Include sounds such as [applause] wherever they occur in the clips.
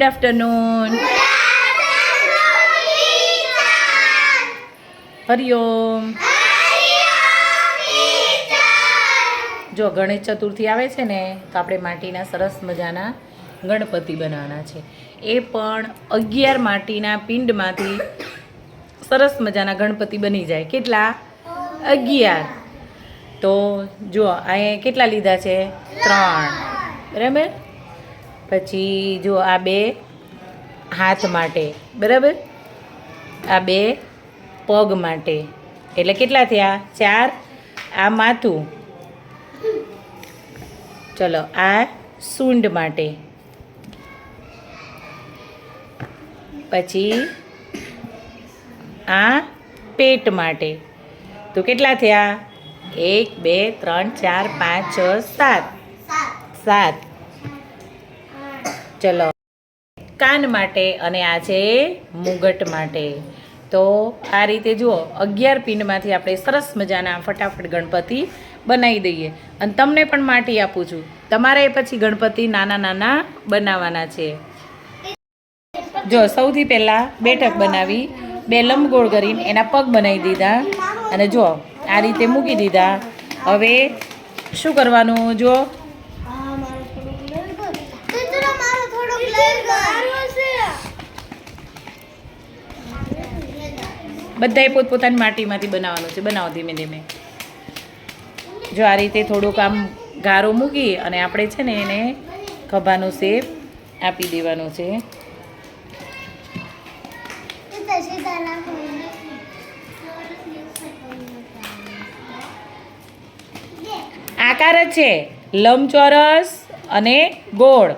Good afternoon Hariom જો ગણેશ ચતુર્થી આવે છે ને તો આપણે માટીના સરસ મજાના ગણપતિ બનાવવાના છે. એ પણ અગિયાર માટીના પિંડમાંથી સરસ મજાના ગણપતિ બની જાય. કેટલા? અગિયાર. તો જો અહીંયા કેટલા લીધા છે? ત્રણ. બરાબર? પછી જો આ બે હાથ માટે બરાબર? આ બે પગ માટે. એટલે કેટલા થયા? ચાર. આ માથું. ચલો આ સૂંઢ માટે. પછી આ પેટ માટે. તો કેટલા થયા? એક બે ત્રણ ચાર પાંચ છ સાત. સાત. ચલો. કાન માટે અને આ છે મુગટ માટે. તો આ રીતે જુઓ, અગિયાર પિંડમાંથી આપણે સરસ મજાના ફટાફટ ગણપતિ બનાવી દઈએ. અને તમને પણ માટી આપું છું. તમારે પછી ગણપતિ નાના નાના બનાવવાના છે. જો, સૌથી પહેલાં બેઠક બનાવી, બે લંબગોળ કરીને એના પગ બનાવી દીધા. અને જો, આ રીતે મૂકી દીધા. હવે શું કરવાનું? જો બધાએ પોતપોતાની માટીમાંથી બનાવવાનું છે. બનાવો ધીમે ધીમે. જો આ રીતે થોડુંક આમ ગારો મૂકી અને આપણે છે ને એને ખભાનું શેપ આપી દેવાનું છે. આકાર જ છે. લંબચોરસ અને ગોળ.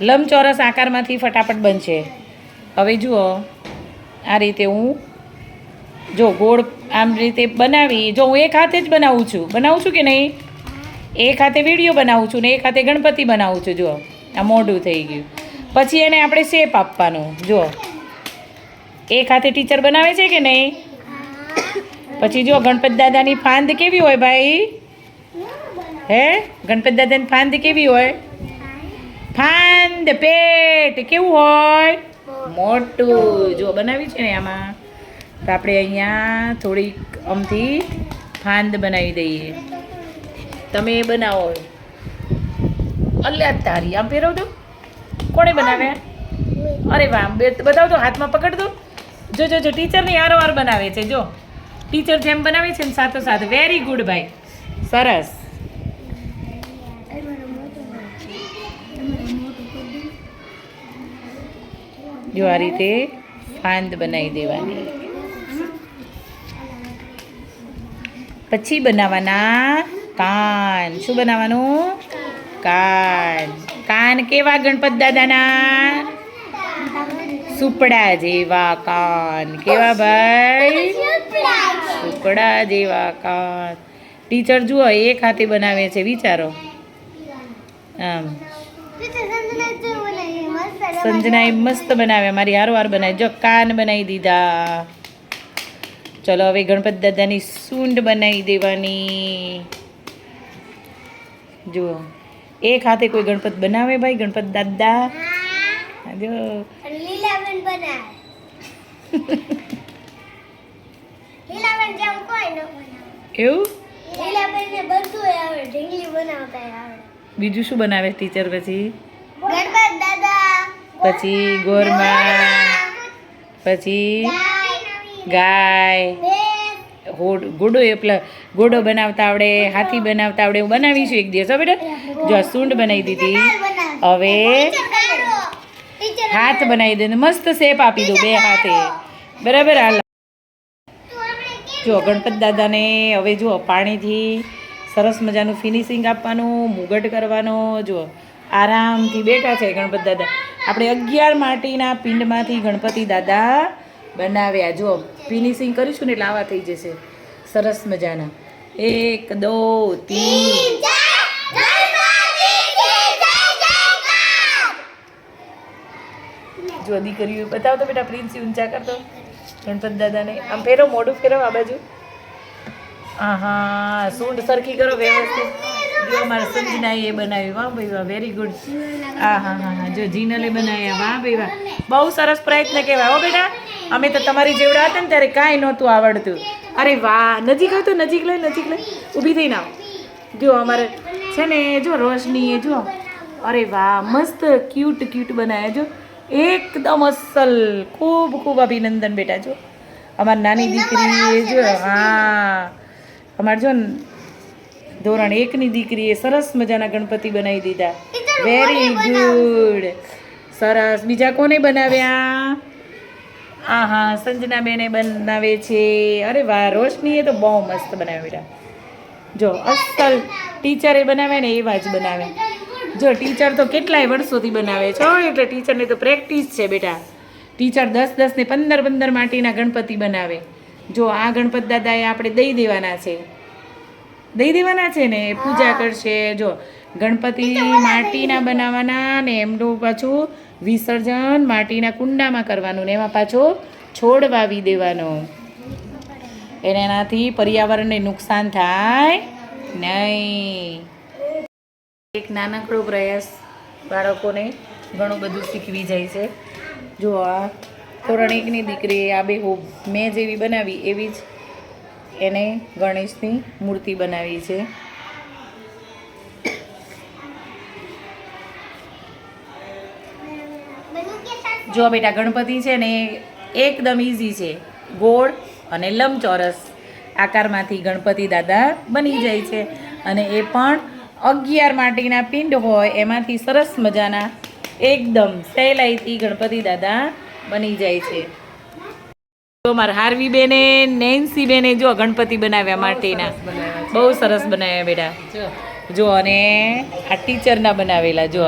લંબચોરસ આકારમાંથી ફટાફટ બનશે. હવે જુઓ. આ રીતે હું જો ગોળ આમ રીતે બનાવી, જો હું એક હાથે જ બનાવું છું બનાવું છું કે નહીં? એક હાથે વીડિયો બનાવું છું ને એક હાથે ગણપતિ બનાવું છું જો આ મોઢું થઈ ગયું. પછી એને આપણે શેપ આપવાનો જો એક હાથે ટીચર બનાવે છે કે નહીં? પછી જો ગણપત દાદાની ફાંદ કેવી હોય ભાઈ? હે? ગણપત દાદાની ફાંદ કેવી હોય? ફાંદ, પેટ, કેવું હોય? મોટું જો બનાવી છે ને આમાં? તો આપણે અહીંયા થોડીક અમથી ફાંદ બનાવી દઈએ. તમે એ બનાવો. અલ્યા તારી આમ ફેરવ દો કોણે બનાવ્યા? અરે વાહ બે બતાવ તો, હાથમાં પકડ દો જો જો જો, ટીચરની હારો હાર બનાવે છે, જો. ટીચર જેમ બનાવે છે ને સાથો સાથ વેરી ગુડ ભાઈ. સરસ. જો આ રીતે ફાંદ બનાવી દેવાની. પછી બનાવવાના કાન. શું બનાવવાનું? કાન. કાન કેવા ગણપત દાદાના? સુપડા જેવા કાન. કેવા ભાઈ? સુપડા જેવા કાન. ટીચર જુઓ, એક હાથે બનાવે છે, વિચારો. આમ. સંજનાએ મસ્ત બનાવ્યા. મારી હારવાર બનાવી. જો કાન બનાવી દીધા. ચલો હવે ગણપત દાદાની સૂંઢ બનાવી દેવાની. જુઓ. એક હાથે કોઈ ગણપત બનાવે ભાઈ? ગણપત દાદા? જો. લીલાબેન બનાવે. [laughs] લીલાબેન જેમ કોઈ ન બનાવે. એવું? લીલાબેનને બધું આવડે ઢીંગલી બનાવતા આવડે બીજું શું બનાવે ટીચર પછી? પછી ગોરમાં, પછી ગાય, હોડ, ઘોડો એ પેલા ઘોડો બનાવતા આવડે, હાથી બનાવતા આવડે હું બનાવીશું એક દિવસ. હવે જો સૂંઢ બનાવી દીધી. હવે હાથ બનાવી દે મસ્ત શેપ આપી દઉં બે હાથે. બરાબર? હાલ. જો ગણપત દાદાને હવે જુઓ પાણીથી સરસ મજાનું ફિનિશિંગ આપવાનું, મુગટ કરવાનો, જો આરામથી બેઠા છે ગણપત દાદા. આપણે અગિયાર માટીના પિંડમાંથી ગણપતિ દાદા બનાવ્યા. જો ફિનિશિંગ કરીશું ને એટલે આવા થઈ જશે. સરસ મજાના. એક દો તીન. જો દીકરીઓ બતાવો તો બેટા પ્રિન્સી ઊંચા કરતો ગણપત દાદાને. આમ ફેરો મોઢું ફેરો આ બાજુ. આહા સૂંઢ સરખી કરો વ્યવસ્થિત. જો અમારા સંજનાએ એ બનાવ્યું. વાહ ભાઈ વાહ વેરી ગુડ હા હા હા હા. જો જીનલે બનાવ્યા. વાહ ભાઈ વાહ. બહુ સરસ પ્રયત્ન કહેવાય. હો બેટા, અમે તો તમારી જેવડા હતા ને ત્યારે કાંઈ નહોતું આવડતું. અરે વાહ, નજીક આવ તો નજીક લઈ નજીક લઈ. ઊભી થઈને આવ. જો અમારે છે ને, જો રોશની એ જો. અરે વાહ, મસ્ત ક્યુટ ક્યુટ બનાવ્યા જો. એકદમ અસલ. ખૂબ ખૂબ અભિનંદન બેટા, જો. અમારી નાની દીકરી જો, હા. અમારે જો ધોરણ એકની દીકરીએ સરસ મજાના ગણપતિ બનાવી દીધા. વેરી ગુડ સરસ. બીજા કોને બનાવ્યા? આ હા સંજના બેને બનાવે છે. અરે વાહ રોશનીએ તો બહુ મસ્ત બનાવ્યા જો અસલ ટીચરે બનાવે ને એવા જ બનાવે જો ટીચર તો કેટલાય વર્ષોથી બનાવે છો એટલે ટીચરને તો પ્રેક્ટિસ છે બેટા. ટીચર દસ દસ ને પંદર પંદર માટીના ગણપતિ બનાવે. જો આ ગણપત દાદાએ આપણે દઈ દેવાના છે. દઈ દેવાના છે ને પૂજા કરશે. જો ગણપતિ માટીના બનાવવાના ને એમનું પાછું વિસર્જન માટીના કુંડામાં કરવાનું ને એમાં પાછો છોડ વાવી દેવાનો. એને એનાથી પર્યાવરણને નુકસાન થાય નહીં. એક નાનકડો પ્રયાસ બાળકોને ઘણું બધું શીખવી જાય છે. જો આ ધોરણ એકની દીકરી આ બે મેં જેવી બનાવી એવી જ એને ગણેશની મૂર્તિ બનાવી છે. જો બેટા ગણપતિ છે ને એકદમ ઇઝી છે. ગોળ અને લંબચોરસ આકારમાંથી ગણપતિ દાદા બની જાય છે. અને એ પણ અગિયાર માટીના પિંડ હોય, એમાંથી સરસ મજાના એકદમ સહેલાઈથી ગણપતિ દાદા બની જાય છે. તો મારા હાર્વી બેને નેન્સી બેને જો ગણપતિ બનાવ્યા માટીના. બહુ સરસ બનાવ્યા બેટા. જો. અને આ ટીચરના બનાવેલા જો